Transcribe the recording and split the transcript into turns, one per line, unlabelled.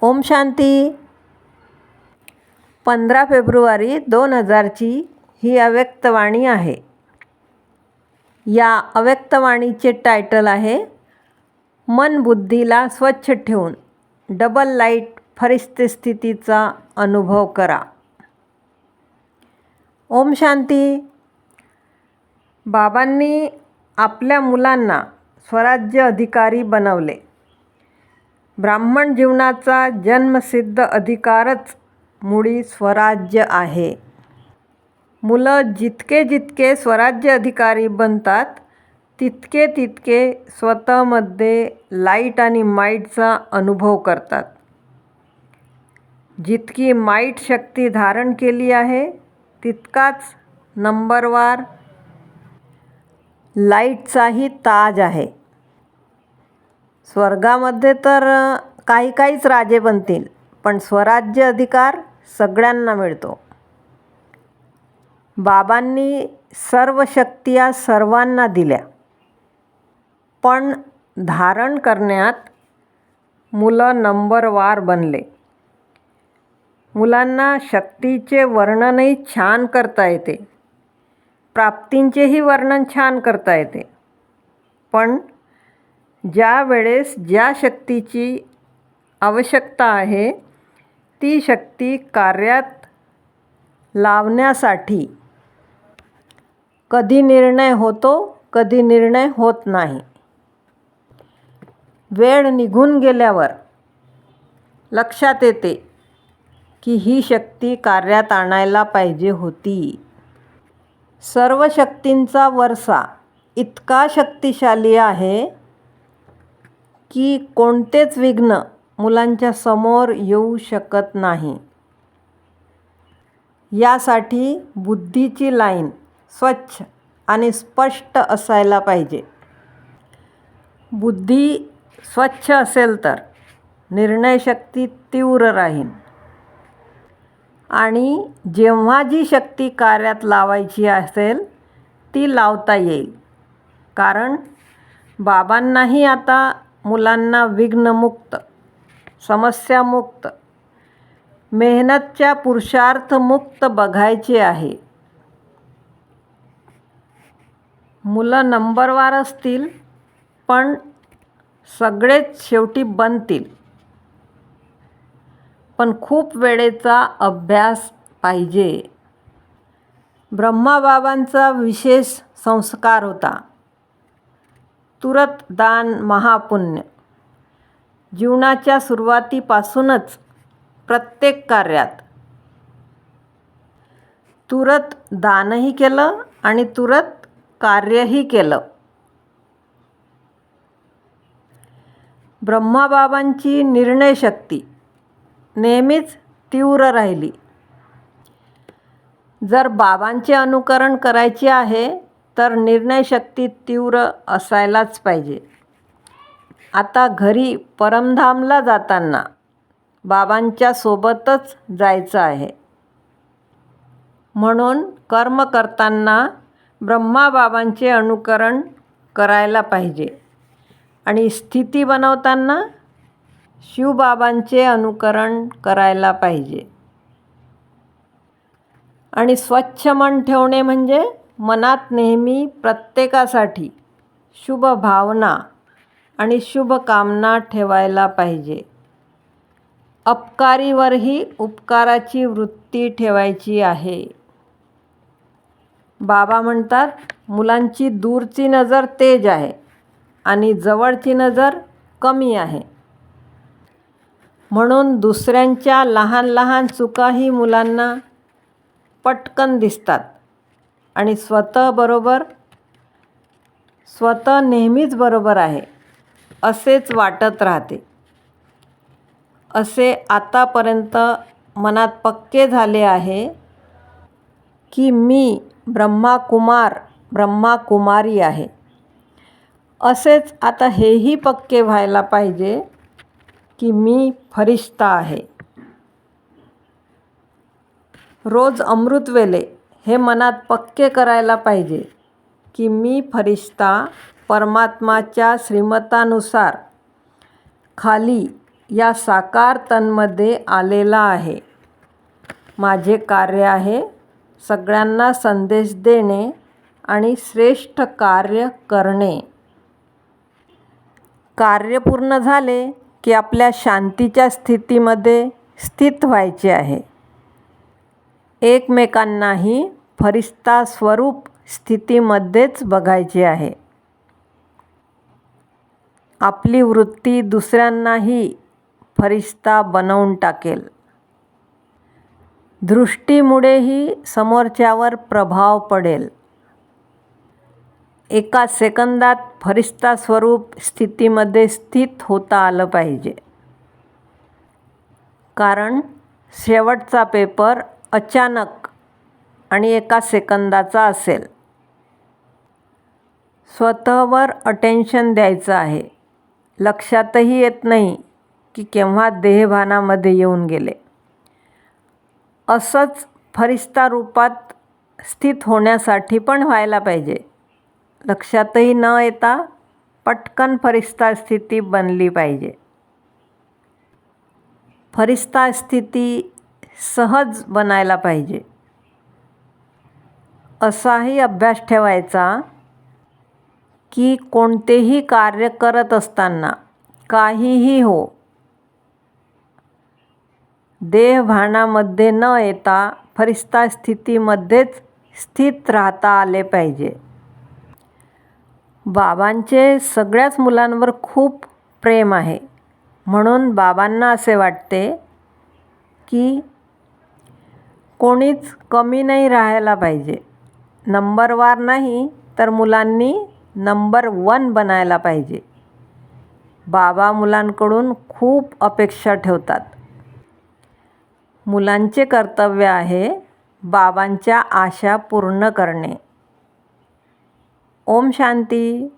ओम शांती. पंधरा फेब्रुवारी दोन हजारची ही अव्यक्तवाणी आहे. या अव्यक्तवाणीचे टायटल आहे मन बुद्धीला स्वच्छ ठेवून डबल लाइट फरिस्ते स्थितीचा अनुभव करा. ओम शांती. बाबांनी आपल्या मुलांना स्वराज्य अधिकारी बनवले. ब्राह्मण जीवनाचा जन्मसिद्ध अधिकारच मुळी स्वराज्य आहे. मुलं जितके जितके स्वराज्य अधिकारी बनतात तितके तितके स्वतःमध्ये लाइट आणि माईटचा अनुभव करतात. जितकी माईट शक्ती धारण केली आहे तितकाच नंबरवार लाईटचाही ताज आहे. स्वर्गामध्ये तर काही काहीच राजे बनतील पण स्वराज्य अधिकार सगळ्यांना मिळतो. बाबांनी सर्व शक्तिया सर्वांना दिल्या. पण धारण करण्यात मुलं नंबरवार बनले. मुलांना शक्तीचे वर्णनही छान करता येते. प्राप्तींचेही वर्णन छान करता येते. पण ज्या वेळेस ज्या शक्तीची आवश्यकता आहे ती शक्ती कार्यात लावण्यासाठी कधी निर्णय होतो कधी निर्णय होत नाही. वेळ निघून गेल्यावर लक्षात येते की ही शक्ती कार्यात आणायला पाहिजे होती. सर्व शक्तींचा वरसा इतका शक्तिशाली आहे की कोणतेच विघ्न मुलांच्या समोर येऊ शकत नाही. यासाठी बुद्धीची लाईन स्वच्छ आणि स्पष्ट असायला पाहिजे. बुद्धी स्वच्छ असेल तर निर्णयशक्ती तीव्र राहील. आणि जेव्हा जी शक्ती कार्यात लावायची असेल ती लावता येईल. कारण बाबांनाही आता मुलांना विघ्नमुक्त समस्यामुक्त मेहनतच्या पुरुषार्थमुक्त बघायचे आहे. मुलं नंबरवार असतील पण सगळेच शेवटी बनतील. पण खूप वेळेचा अभ्यास पाहिजे. ब्रह्माबाबांचा विशेष संस्कार होता. तुरत दान महापुण्य. जीवनाच्या सुरुवातीपासूनच प्रत्येक कार्यात तुरत दानही केलं आणि तुरत कार्यही केलं. ब्रह्माबाबांची निर्णयशक्ती नेहमीच तीव्र राहिली. जर बाबांचे अनुकरण करायचे आहे तर निर्णयशक्ती तीव्र असायलाच पाहिजे. आता घरी परमधामला जाताना बाबांच्या सोबतच जायचं आहे. म्हणून कर्म करताना ब्रह्माबाबांचे अनुकरण करायला पाहिजे. आणि स्थिती बनवताना शिवबाबांचे अनुकरण करायला पाहिजे. आणि स्वच्छ मन ठेवणे म्हणजे मनात नेहमी प्रत्येकासाठी शुभ भावना आणि शुभकामना ठेवायला पाहिजे. अपकारीवरही उपकाराची वृत्ती ठेवायची आहे. बाबा म्हणतात मुलांची दूरची नजर तेज आहे आणि जवळची नजर कमी आहे. म्हणून दुसऱ्यांच्या लहान लहान चुकाही मुलांना पटकन दिसतात. आणि स्वतः बरोबर स्वतः नेहमीच बरोबर आहे असेच वाटत राहते. असे आतापर्यंत मनात पक्के झाले आहे की मी ब्रह्माकुमार ब्रह्माकुमारी आहे. असेच आता हेही पक्के व्हायला पाहिजे की मी फरिश्ता आहे. रोज अमृतवेले हे मनात पक्के करायला पाहिजे की मी फरिश्ता परमात्माच्या श्रीमतानुसार खाली या साकार तनमध्ये आलेला आहे. माझे कार्य आहे सगळ्यांना संदेश देणे आणि श्रेष्ठ कार्य करणे. कार्य पूर्ण झाले की आपल्या शांतीच्या स्थितीमध्ये स्थित व्हायचे आहे. एकमेकांनाही फरिस्ता स्वरूप स्थितीमध्येच बघायचे आहे. आपली वृत्ती दुसऱ्यांनाही फरिस्ता बनवून टाकेल. दृष्टीमुळेही समोरच्यावर प्रभाव पडेल. एका सेकंदात फरिस्ता स्वरूप स्थितीमध्ये स्थित होता आलं पाहिजे. कारण शेवटचा पेपर अचानक आणि एका सेकंदाचा असेल. स्वतःवर अटेन्शन द्यायचं आहे. लक्षातही येत नाही की केव्हा देहभानामध्ये येऊन गेले. असंच फरिस्ता रूपात स्थित होण्यासाठी पण व्हायला पाहिजे. लक्षातही न येता पटकन फरिस्ता स्थिती बनली पाहिजे. फरिस्ता स्थिती सहज बनायला पाहिजे. असाही अभ्यास ठेवायचा की कोणतेही कार्य करत असताना काहीही हो. देहभानामध्ये न येता फरिस्ता स्थितीमध्येच स्थित राहता आले पाहिजे. बाबांचे सगळ्याच मुलांवर खूप प्रेम आहे. म्हणून बाबांना असे वाटते की कोणीच कमी नाही राहायला पाहिजे. नंबरवार नाही तर मुलांनी नंबर वन बनायला पाहिजे. बाबा मुलांकडून खूप अपेक्षा ठेवतात. मुलांचे कर्तव्य आहे बाबांच्या आशा पूर्ण करणे. ओम शांती.